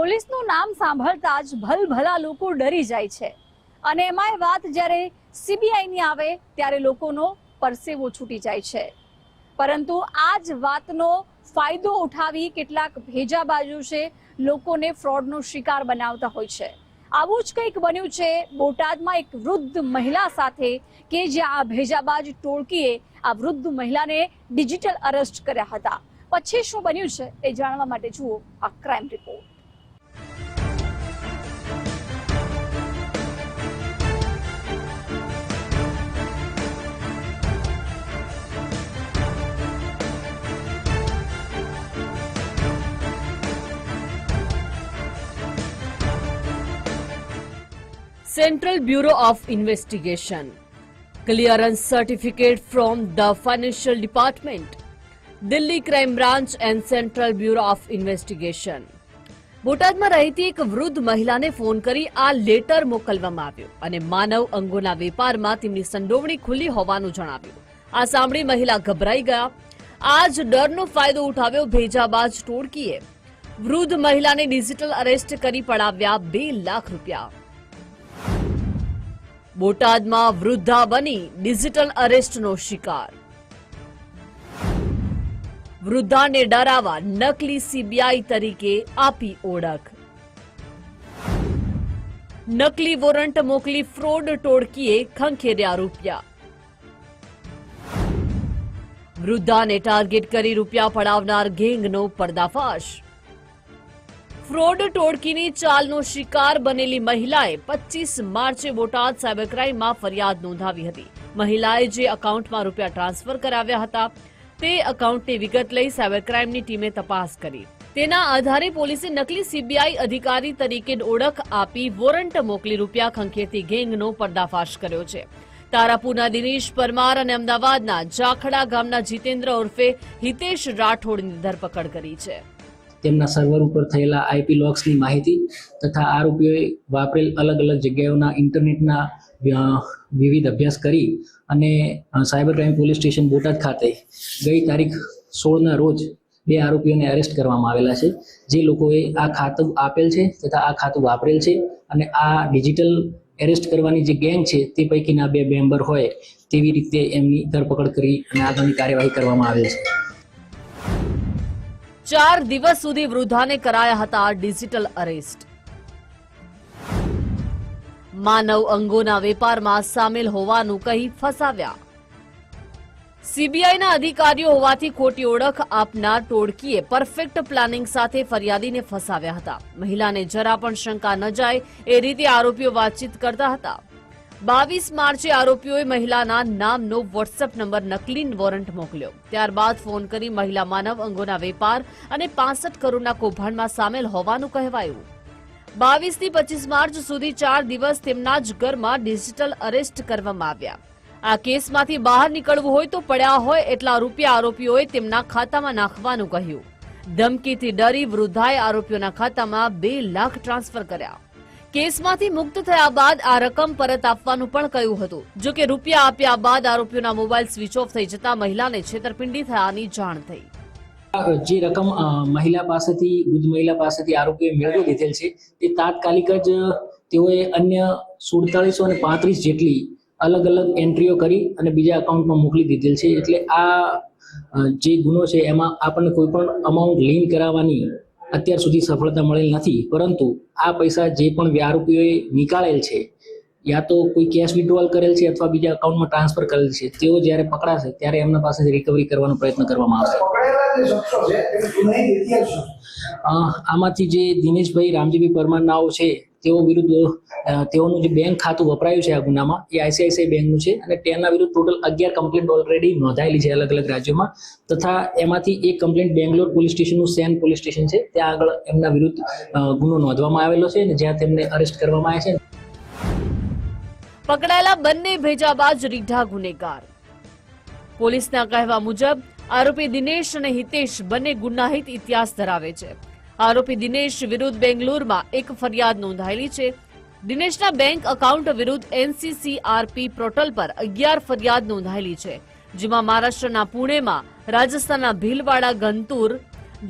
પોલીસનું નામ સાંભળતા જ ભલભલા લોકો ડરી જાય છે. અને એમાંય વાત જ્યારે સીબીઆઈની આવે, ત્યારે લોકોનો પરસેવો છૂટી જાય છે. પરંતુ આ જ વાતનો ફાયદો ઉઠાવી કેટલાક ભેજા બાજુ છે, લોકોને ફ્રોડનો શિકાર બનાવતા હોય છે. આવું જ કંઈક બન્યું છે, બોટાદમાં એક વૃદ્ધ મહિલા સાથે, કે જ્યાં આ ભેજાબાજ ટોળકીએ આ વૃદ્ધ મહિલાને ડિજિટલ અરેસ્ટ કર્યા હતા. પછી શું બન્યું છે, એ જાણવા માટે જુઓ આ crime report. Central bureau of investigation clearance certificate from the financial department Delhi crime branch and central bureau of investigation બોટાદમાં રહેતી એક વૃદ્ધ મહિલાને ફોન કરી આ લેટર મોકલવામાં આવ્યો અને માનવ અંગોના વેપારમાં તેમની સંડોવણી ખુલ્લી હોવાનું જણાવ્યું. આ સાંભળી મહિલા ગભરાઈ ગયા. આ જ ડરનો ફાયદો ઉઠાવ્યો ભેજાબાજ ટોળકીએ. વૃદ્ધ મહિલાને ડિજિટલ અરેસ્ટ કરી પડાવ્યા બે લાખ રૂપિયા. બોટાદમાં વૃદ્ધા બની ડિજિટલ અરેસ્ટનો શિકાર. વૃદ્ધાને ડરાવા નકલી સીબીઆઈ તરીકે આપી ઓળખ. નકલી વોરંટ મોકલી ફ્રોડ ટોળકીએ ખંખેર્યા રૂપિયા. વૃદ્ધાને ટાર્ગેટ કરી રૂપિયા પડાવનાર ગેંગનો પર્દાફાશ. ફ્રોડ ટોળકીની ચાલનો શિકાર બનેલી મહિલાએ પચીસ માર્ચે બોટાદ સાયબર ક્રાઇમમાં ફરિયાદ નોંધાવી હતી. મહિલાએ જે એકાઉન્ટમાં રૂપિયા ટ્રાન્સફર કરાવ્યા હતા, તે એકાઉન્ટની વિગત લઈ સાયબર ક્રાઇમની ટીમે તપાસ કરી. તેના આધારે પોલીસે નકલી સીબીઆઈ અધિકારી તરીકે ઓળખ આપી વોરંટ મોકલી રૂપિયા ખંખેરતી ગેંગનો પર્દાફાશ કર્યો છે. તારાપુરના દિનેશ પરમાર અને અમદાવાદના જાખડા ગામના જીતેન્દ્ર ઉર્ફે હિતેશ રાઠોડની ધરપકડ કરી છે. તેમના સર્વર ઉપર થયેલા આઈપી લોક્સની માહિતી તથા આરોપીઓએ વાપરેલ અલગ અલગ જગ્યાઓના ઇન્ટરનેટના વિવિધ અભ્યાસ કરી અને cyber crime police station Botad ખાતે ગઈ તારીખ સોળના રોજ બે આરોપીઓને અરેસ્ટ કરવામાં આવેલા છે. જે લોકોએ આ ખાતું આપેલ છે તથા આ ખાતું વાપરેલ છે અને આ ડિજિટલ એરેસ્ટ કરવાની જે ગેંગ છે તે પૈકીના બે મેમ્બર હોય તેવી રીતે એમની ધરપકડ કરી અને આગળની કાર્યવાહી કરવામાં આવેલ છે. ચાર દિવસ સુધી વૃદ્ધાને કરાયા હતા ડિજિટલ અરેસ્ટ. માનવ અંગોના વેપારમાં સામેલ હોવાનું કહી ફસાવ્યા. સીબીઆઈના અધિકારીઓ હોવાથી ખોટી ઓળખ આપનાર ટોળકીએ પરફેક્ટ પ્લાનિંગ સાથે ફરિયાદીને ફસાવ્યા હતા. મહિલાને જરા પણ શંકા ન જાય એ રીતે આરોપીઓ વાતચીત કરતા હતા. બાવીસ માર્ચે આરોપીઓએ મહિલાના નામનો વોટ્સએપ નંબર નકલી વોરંટ મોકલ્યો. ત્યારબાદ ફોન કરી મહિલા માનવ અંગોના વેપાર અને પાસઠ કરોડના કૌભાંડમાં સામેલ હોવાનું કહેવાયું. બાવીસથી પચીસ માર્ચ સુધી ચાર દિવસ તેમના જ ઘરમાં ડિજિટલ અરેસ્ટ કરવામાં આવ્યા. આ કેસમાંથી બહાર નીકળવું હોય તો પડ્યા હોય એટલા રૂપિયા આરોપીઓએ તેમના ખાતામાં નાખવાનું કહ્યું. ધમકીથી ડરી વૃદ્ધાએ આરોપીઓના ખાતામાં બે લાખ ટ્રાન્સફર કર્યા. કેસમાંથી મુક્ત થયા બાદ આ રકમ પરત આપવાનું પણ કહ્યું હતું. જો કે રૂપિયા આપ્યા બાદ આરોપીઓના મોબાઈલ સ્વિચ ઓફ થઈ જતા મહિલાને છેતરપિંડી થયાની જાણ થઈ. જે રકમ મહિલા પાસેથી, વૃદ્ધ મહિલા પાસેથી આરોપીએ મેળવી લીધેલ છે, તે તાત્કાલિક જ તેઓએ અન્ય સુડતાલીસો અને પાંત્રીસ જેટલી અલગ અલગ એન્ટ્રીઓ કરી અને બીજા અકાઉન્ટમાં મોકલી દીધેલ છે. એટલે આ જે ગુનો છે, એમાં આપણને કોઈ પણ અમાઉન્ટ લીન કરાવવાની અત્યાર સુધી સફળતા મળેલ નથી. પરંતુ આ પૈસા જે પણ વ્યારૂપીઓએ નીકાળેલ છે યા તો કોઈ કેશ વિડ્રોવલ કરેલ છે અથવા બીજા અકાઉન્ટમાં ટ્રાન્સફર કરેલ છે તેઓ જ્યારે પકડાશે ત્યારે એમના પાસેથી રિકવરી કરવાનો પ્રયત્ન કરવામાં આવશે. આમાંથી જે દિનેશભાઈ રામજીભાઈ પરમાર નાઓ છે તેઓ વિરુદ્ધ તેઓનું જે બેંક ખાતું વપરાયું છે આ ગુનામાં, એ આઈસીઆઈસીઆઈ બેંકનું છે અને તેના વિરુદ્ધ ટોટલ અગિયાર કમ્પ્લેન્ટ ઓલરેડી નોંધાયેલી છે અલગ અલગ રાજ્યોમાં. તથા એમાંથી એક કમ્પ્લેન્ટ બેંગ્લોર પોલીસ સ્ટેશનનું, સેન પોલીસ સ્ટેશન છે. ત્યાં આગળ એમના વિરુદ્ધ ગુનો નોંધવામાં આવેલો છે અને જ્યાં તેમને અરેસ્ટ કરવામાં આવ્યા છે. પકડાયેલા બંને ભેજાબાજ રીઢા ગુનેગાર. પોલીસના કહેવા મુજબ, આરોપી દિનેશ અને હિતેશ બંને ગુનાહિત ઇતિહાસ ધરાવે છે. આરોપી દિનેશ વિરુદ્ધ બેંગ્લોરમાં એક ફરિયાદ નોંધાયેલી છે. દિનેશના બેંક એકાઉન્ટ વિરુદ્ધ એનસીસીઆરપી પોર્ટલ પર અગિયાર ફરિયાદ નોંધાયેલી છે, જેમાં મહારાષ્ટ્રના પુણેમાં, રાજસ્થાનના ભીલવાડા, ગંતુર,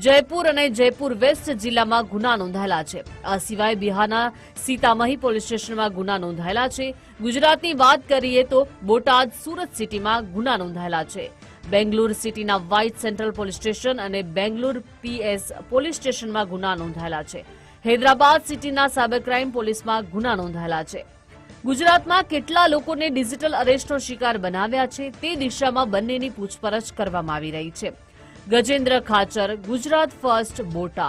જયપુર અને જયપુર વેસ્ટ જિલ્લામાં ગુના નોંધાયેલા છે. આ સિવાય બિહારના સીતામહી પોલીસ સ્ટેશનમાં ગુના નોંધાયેલા છે. ગુજરાતની વાત કરીએ તો બોટાદ સુરત સિટીમાં ગુના નોંધાયેલા છે. બેંગ્લુરુ સિટીના વ્હાઇટ સેન્ટ્રલ પોલીસ સ્ટેશન અને બેંગ્લુર પીએસ પોલીસ સ્ટેશનમાં ગુના નોંધાયેલા છે. હૈદરાબાદ સિટીના સાયબર ક્રાઇમ પોલીસમાં ગુના નોંધાયેલા છે. ગુજરાતમાં કેટલા લોકોને ડિજિટલ અરેસ્ટનો શિકાર બનાવ્યા છે તે દિશામાં બંનેની પૂછપરછ કરવામાં આવી રહી છે. ગજેન્દ્ર ખાચર, ગુજરાત ફર્સ્ટ બોટાદ.